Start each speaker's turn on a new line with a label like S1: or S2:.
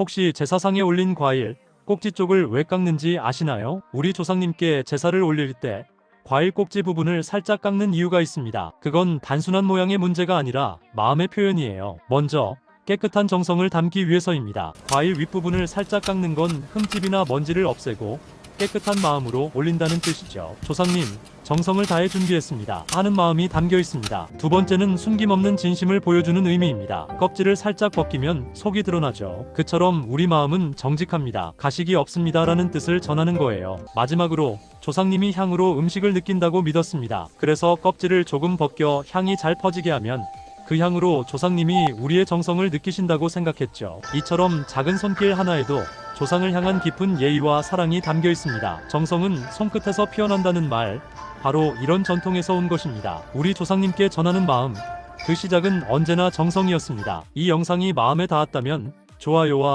S1: 혹시 제사상에 올린 과일, 꼭지 쪽을 왜 깎는지 아시나요? 우리 조상님께 제사를 올릴 때 과일 꼭지 부분을 살짝 깎는 이유가 있습니다. 그건 단순한 모양의 문제가 아니라 마음의 표현이에요. 먼저 깨끗한 정성을 담기 위해서입니다. 과일 윗부분을 살짝 깎는 건 흠집이나 먼지를 없애고 깨끗한 마음으로 올린다는 뜻이죠. 조상님, 정성을 다해 준비했습니다. 하는 마음이 담겨 있습니다. 두 번째는 숨김없는 진심을 보여주는 의미입니다. 껍질을 살짝 벗기면 속이 드러나죠. 그처럼 우리 마음은 정직합니다. 가식이 없습니다라는 뜻을 전하는 거예요. 마지막으로 조상님이 향으로 음식을 느낀다고 믿었습니다. 그래서 껍질을 조금 벗겨 향이 잘 퍼지게 하면 그 향으로 조상님이 우리의 정성을 느끼신다고 생각했죠. 이처럼 작은 손길 하나에도 조상을 향한 깊은 예의와 사랑이 담겨 있습니다. 정성은 손끝에서 피어난다는 말, 바로 이런 전통에서 온 것입니다. 우리 조상님께 전하는 마음, 그 시작은 언제나 정성이었습니다. 이 영상이 마음에 닿았다면 좋아요와